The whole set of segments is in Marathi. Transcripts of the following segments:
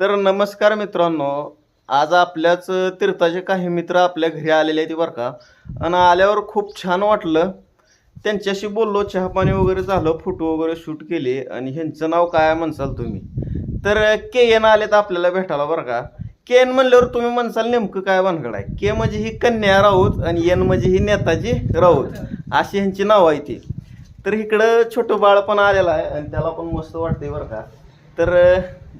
तर नमस्कार मित्रांनो आज आपल्याच तीर्थाचे काही मित्र आपल्या घरी आलेले आहेत बरं का. आणि आल्यावर खूप छान वाटलं. त्यांच्याशी बोललो चहापाणी वगैरे झालं फोटो वगैरे शूट केले. आणि ह्यांचं नाव काय आहे म्हणसाल तुम्ही? तर के एन आले तर आपल्याला भेटायला बरं का. के एन म्हणल्यावर तुम्ही म्हणसाल नेमकं काय भानगड आहे. के म्हणजे ही कन्या राऊत आणि एन म्हणजे ही नेताजी राऊत अशी ह्यांची नावं आहे ती. तर इकडं छोटं बाळ पण आलेलं आहे आणि त्याला पण मस्त वाटतंय बरं का. तर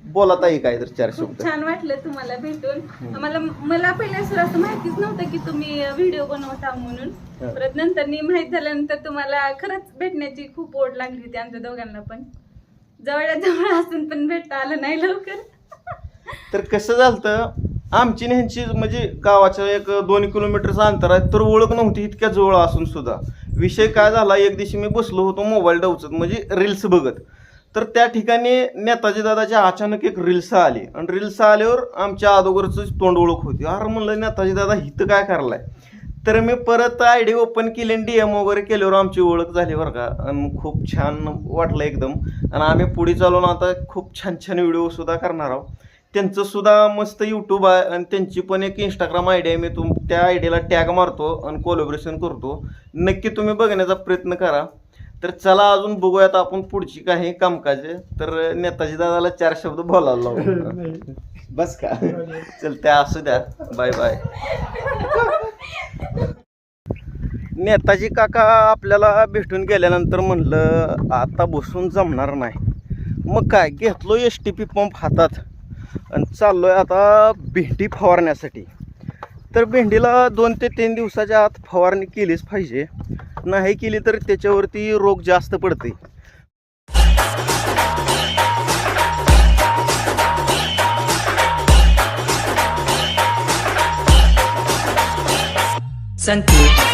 अं, बोला ताई काय तर चार खूप शब्द. छान वाटलं तुम्हाला भेटून. मला मला पहिल्या सुरू असं माहितीच नव्हतं की तुम्ही व्हिडिओ बनवता म्हणून. हा. परत नंतर माहीत झाल्यानंतर तुम्हाला खरंच भेटण्याची खूप ओढ लागली होती आमच्या दोघांना पण. जवळ जवळ असून पण भेटता आलं नाही लवकर. तर कसं झालं आमची ह्यांची म्हणजे गावाच्या एक दोन किलोमीटरचं अंतर आहे तर ओळख नव्हती इतक्या जवळ असून सुद्धा. विषय काय झाला एक दिवशी मी बसलो होतो मोबाईल डवचत म्हणजे रील्स बघत. तर त्या ठिकाणी नेताजी दादाच्या अचानक एक रिल्सा आली. आणि रिल्सा आल्यावर आमच्या अगोदरच तोंड ओळख होती. अरे म्हणलं नेताजी दादा हिथं काय करलाय? तर मी परत आय डी ओपन केली आणि डी एम वगैरे केल्यावर आमची ओळख झाली बरं का. आणि खूप छान वाटलं एकदम. आणि आम्ही पुढे चालून आता खूप छान छान व्हिडिओसुद्धा करणार आहोत. त्यांचं सुद्धा मस्त यूट्यूब आहे. आणि त्यांची पण एक इंस्टाग्राम आय डी आहे. मी तुम त्या आय डीला टॅग मारतो आणि कोलॅबरेशन करतो. नक्की तुम्ही बघण्याचा प्रयत्न करा. तर चला अजून बघूयात आपण पुढची काही कामकाजे. तर नेताजी दादाला चार शब्द बोलायला लावू. बस का? चल त्या असू द्या. Bye bye. नेताजी काका आपल्याला भेटून गेल्यानंतर म्हणलं आता बसून जमणार नाही. मग काय घेतलो एस टी पी पंप हातात. आणि चाललोय आता भेंडी फवारण्यासाठी. तर भेंडीला दोन ते तीन दिवसाच्या आत फवारणी केलीच पाहिजे. नाही केली तर त्याच्यावरती रोग जास्त पडते संकेत.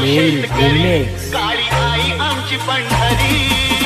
मेल It's काळी आई आमची पंढरी.